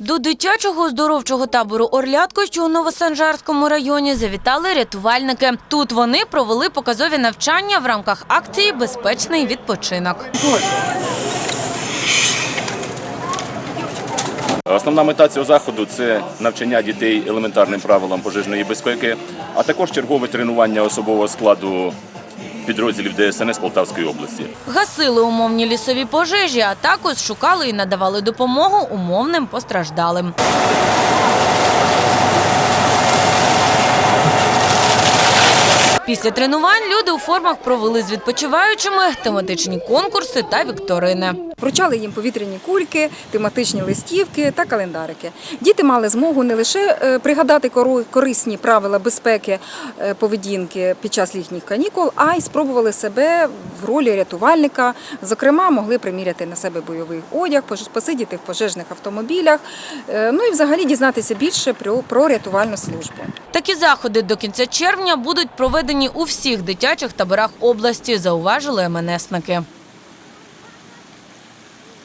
До дитячого оздоровчого табору Орлятко, що у Новосанжарському районі, завітали рятувальники. Тут вони провели показові навчання в рамках акції Безпечний відпочинок. Основна мета цього заходу це навчання дітей елементарним правилам пожежної безпеки, а також чергове тренування особового складу підрозділів ДСНС Полтавської області. Гасили умовні лісові пожежі, а також шукали і надавали допомогу умовним постраждалим. Після тренувань люди у формах провели з відпочиваючими тематичні конкурси та вікторини. Вручали їм повітряні кульки, тематичні листівки та календарики. Діти мали змогу не лише е, пригадати корисні правила безпеки е, поведінки під час літніх канікул, а й спробували себе в ролі рятувальника. Зокрема, могли приміряти на себе бойовий одяг, посидіти в пожежних автомобілях, е, ну і взагалі дізнатися більше про рятувальну службу. Такі заходи до кінця червня будуть проведені у всіх дитячих таборах області, зауважили МНСники.